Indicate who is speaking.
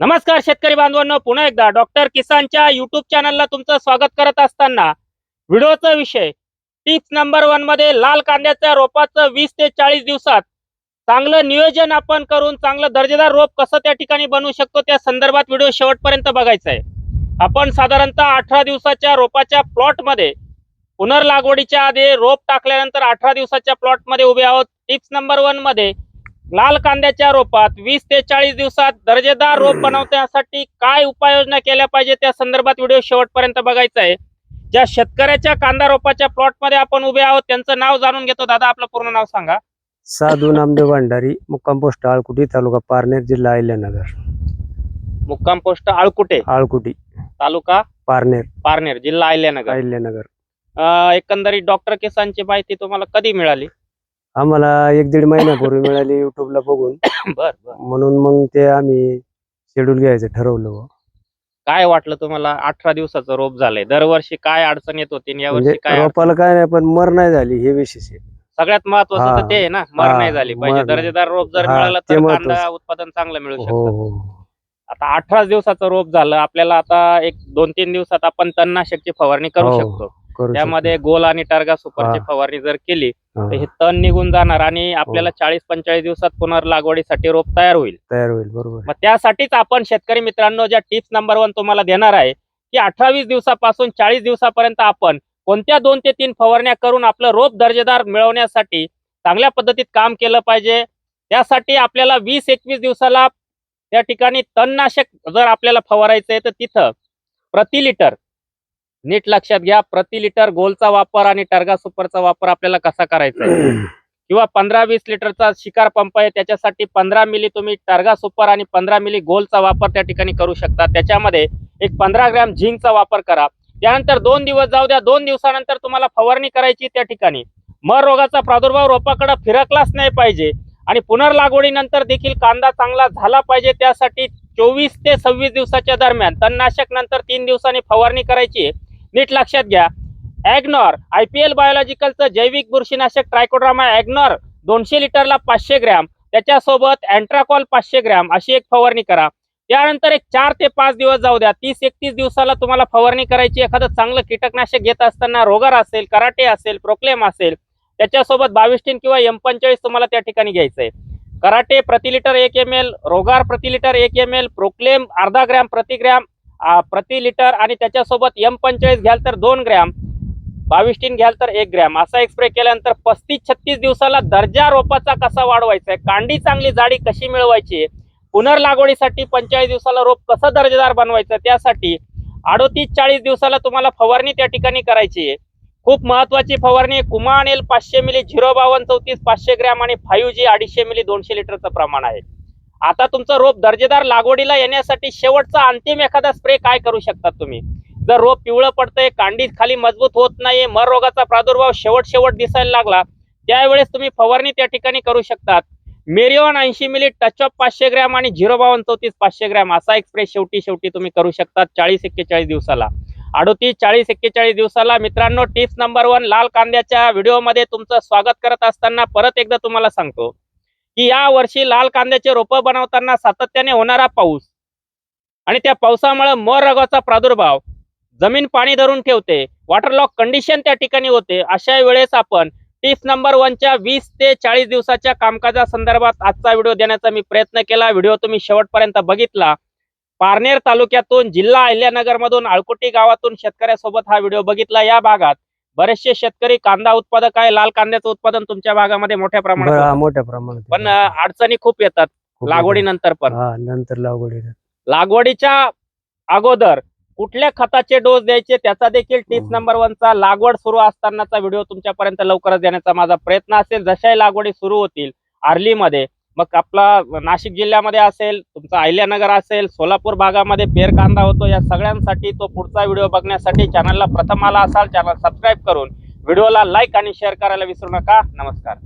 Speaker 1: नमस्कार शेतकरी बांधवांनो पुन्हा एकदा डॉक्टर किसानच्या युट्यूब चॅनलला तुमचं स्वागत करत असताना व्हिडिओचा विषय टिप्स नंबर वनमध्ये लाल कांद्याच्या रोपाचं वीस ते चाळीस दिवसात चांगलं नियोजन आपण करून चांगलं दर्जेदार रोप कसं त्या ठिकाणी बनवू शकतो त्या संदर्भात व्हिडिओ शेवटपर्यंत बघायचा आहे. आपण साधारणतः अठरा दिवसाच्या रोपाच्या प्लॉटमध्ये पुनर्लागवडीच्या आधी रोप टाकल्यानंतर अठरा दिवसाच्या प्लॉटमध्ये उभे आहोत. टिप्स नंबर वनमध्ये लाल कांद्याच्या रोपात वीस ते चाळीस दिवसात दर्जेदार रोप बनवण्यासाठी काय उपाययोजना केल्या पाहिजे त्या संदर्भात व्हिडिओ शेवटपर्यंत बघायचा आहे. ज्या शेतकऱ्याच्या कांदा रोपाच्या प्लॉटमध्ये आपण उभे आहोत त्यांचं नाव जाणून घेतो. दादा आपलं पूर्ण नाव सांगा.
Speaker 2: साधू नामदेव भंडारी मुक्काम पोस्ट आळकुटी तालुका पारनेर जिल्हा अहिल्यानगर.
Speaker 1: मुक्काम पोस्ट आळकुटे.
Speaker 2: आळकुटी.
Speaker 1: तालुका?
Speaker 2: पारनेर.
Speaker 1: पारनेर जिल्हा अहिल्यानगर.
Speaker 2: अहिल्यानगर.
Speaker 1: एकंदरीत डॉक्टर किसानची माहिती तुम्हाला कधी मिळाली?
Speaker 2: आम्हाला एक दीड महिन्यापूर्वी मिळाली युट्यूबला बघून.
Speaker 1: बर बर.
Speaker 2: म्हणून मग ते आम्ही शेड्यूल घ्यायचं ठरवलं.
Speaker 1: काय वाटलं तुम्हाला? अठरा दिवसाचं रोप झालंय. दरवर्षी काय अडचण येत होती आणि यावर्षी
Speaker 2: म्हणजे
Speaker 1: काय
Speaker 2: रोपाला काय नाही पण मर नाही झाली हे विशेष आहे.
Speaker 1: सगळ्यात महत्वाचं तर
Speaker 2: हा.
Speaker 1: ते आहे ना मर
Speaker 2: हा,
Speaker 1: नाही झाली
Speaker 2: मर
Speaker 1: पाहिजे
Speaker 2: नाही.
Speaker 1: दर्जेदार रोप जर
Speaker 2: हा,
Speaker 1: मिळालं
Speaker 2: ते
Speaker 1: तर
Speaker 2: महत्वाचं.
Speaker 1: कांदा उत्पादन चांगलं मिळू
Speaker 2: हो
Speaker 1: शकतं.
Speaker 2: हो.
Speaker 1: आता अठरा दिवसाचं रोप झालं आपल्याला आता एक दोन तीन दिवसात आपण तणनाशकची फवारणी करू
Speaker 2: हो,
Speaker 1: शकतो. त्यामध्ये गोल आणि टर्गा सुपरची. फवारणी जर केली. तर
Speaker 2: हा,
Speaker 1: तण निघून जाणार आणि आपल्याला
Speaker 2: हो.
Speaker 1: चाळीस पंचेचाळीस दिवसात पुनर्लागवडीसाठी रोप तयार होईल
Speaker 2: तयार होईल बरोबर
Speaker 1: मग त्यासाठीच आपण शेतकरी मित्रांनो ज्या टिप्स नंबर वन तुम्हाला देणार आहे की अठ्ठावीस दिवसापासून चाळीस दिवसापर्यंत आपण कोणत्या दोन ते तीन फवारण्या करून आपलं रोप दर्जेदार मिळवण्यासाठी चांगल्या पद्धतीत काम केलं पाहिजे त्यासाठी आपल्याला वीस एकवीस दिवसाला त्या ठिकाणी तणनाशक जर आपल्याला फवारायचं आहे तर तिथं प्रति लिटर नीट लक्षात घ्या प्रति लिटर गोलचा वापर आणि टर्गा सुपरचा वापर आपल्याला कसा करायचा किंवा पंधरा वीस लिटरचा शिकार पंप आहे त्याच्यासाठी पंधरा मिली तुम्ही टर्गा सुपर आणि पंधरा मिली गोलचा वापर त्या ठिकाणी करू शकता. त्याच्यामध्ये एक पंधरा ग्रॅम झिंकचा वापर करा. त्यानंतर दोन दिवस जाऊ द्या दोन दिवसानंतर तुम्हाला फवारणी करायची त्या ठिकाणी. मर रोगाचा प्रादुर्भाव रोपाकडे फिरकलाच नाही पाहिजे आणि पुनर्लागवडीनंतर देखील कांदा चांगला झाला पाहिजे त्यासाठी चोवीस ते सव्वीस दिवसाच्या दरम्यान तणनाशक नंतर तीन दिवसांनी फवारणी करायची. नीट लक्षात घ्या. ॲग्नॉर आय पी एल बायोलॉजिकलचं जैविक बुरशीनाशक ट्रायकोड्रामा ॲग्नॉर दोनशे लिटरला पाचशे ग्रॅम त्याच्यासोबत अँट्राकॉल पाचशे ग्रॅम अशी एक फवारणी करा. त्यानंतर एक चार ते पाच दिवस जाऊ द्या. तीस एकतीस दिवसाला तुम्हाला फवारणी करायची. एखादं चांगलं कीटकनाशक घेत असताना रोगार असेल कराटे असेल प्रोक्लेम असेल त्याच्यासोबत बावीस टीन किंवा एम पंचेचाळीस तुम्हाला त्या ठिकाणी घ्यायचं आहे कराटे प्रति लिटर एक एम एल रोगार प्रति लिटर एक एम एल प्रोक्लेम अर्धा ग्रॅम प्रति ग्रॅम प्रति लिटर आणि त्याच्यासोबत एम पंचेचाळीस घ्याल तर दोन ग्रॅम बावीस टीन घ्याल तर एक ग्रॅम. असा एक स्प्रे केल्यानंतर पस्तीस छत्तीस दिवसाला दर्जा रोपाचा कसा वाढवायचा आहे कांडी चांगली जाडी कशी मिळवायची पुनर्लागवडीसाठी पंचेचाळीस दिवसाला रोप कसं दर्जेदार बनवायचं त्यासाठी अडोतीस चाळीस दिवसाला तुम्हाला फवारणी त्या ठिकाणी करायची आहे. खूप महत्वाची फवारणी कुमान एल पाचशे मिली झिरो बावन्न चौतीस पाचशे ग्रॅम आणि फाईव्ह जी अडीचशे मिली दोनशे लिटरचं प्रमाण आहे. आता तुमचं रोप दर्जेदार लागवडीला येण्यासाठी शेवटचा अंतिम एखादा स्प्रे काय करू शकतात तुम्ही? जर रोप पिवळं पडतंय कांडी खाली मजबूत होत नाहीये मर रोगाचा प्रादुर्भाव शेवट शेवट दिसायला लागला त्यावेळेस तुम्ही फवारणी त्या ठिकाणी करू शकतात. मेरिओन ऐंशी मिली टच ऑफ पाचशे ग्रॅम आणि झिरो बावन चौतीस पाचशे ग्रॅम असा एक स्प्रे शेवटी शेवटी तुम्ही करू शकतात चाळीस एक्केचाळीस दिवसाला. अडोतीस चाळीस एक्केचाळीस दिवसाला. मित्रांनो टिप्स नंबर वन लाल कांद्याच्या व्हिडिओमध्ये तुमचं स्वागत करत असताना परत एकदा तुम्हाला सांगतो. की या वर्षी लाल कांद्याचे रोपं बनवताना सातत्याने होणारा पाऊस आणि त्या पावसामुळे मोर रोगाचा प्रादुर्भाव जमीन पाणी धरून ठेवते वॉटरलॉक कंडिशन त्या ठिकाणी होते अशा वेळेस आपण टिप्स नंबर वनच्या वीस ते चाळीस दिवसाच्या कामकाजा संदर्भात आजचा व्हिडिओ देण्याचा मी प्रयत्न केला. व्हिडिओ तुम्ही शेवटपर्यंत बघितला. पारनेर तालुक्यातून जिल्हा अहिल्यानगरमधून आळकुटी गावातून शेतकऱ्यासोबत हा व्हिडिओ बघितला. या भागात बरेचसे शेतकरी कांदा उत्पादक आहे लाल कांद्याचं उत्पादन तुमच्या भागामध्ये मोठ्या प्रमाणात
Speaker 2: हा,
Speaker 1: होतं.
Speaker 2: मोठ्या प्रमाणात
Speaker 1: पण अं, अडचणी खूप येतात
Speaker 2: खूप
Speaker 1: लागवडीनंतर पण.
Speaker 2: हा नंतर लागवडी
Speaker 1: लागवडीच्या अगोदर कुठल्या खताचे डोस द्यायचे त्याचा देखील टिप्स
Speaker 2: हम्म.
Speaker 1: नंबर वनचा लागवड सुरू असतानाचा व्हिडिओ तुमच्यापर्यंत लवकरच देण्याचा माझा प्रयत्न असेल. जशाही लागवडी सुरू होतील आर्लीमध्ये मग आपला नाशिक जिल्ह्यामध्ये असेल तुमचा अहिल्यानगर असेल सोलापूर भागामध्ये पेर कांदा होतो या सगळ्यांसाठी तो पुढचा व्हिडिओ बघण्यासाठी चॅनलला प्रथम आला असाल चॅनल सबस्क्राईब करून व्हिडिओला लाईक आणि शेअर करायला विसरू नका. नमस्कार.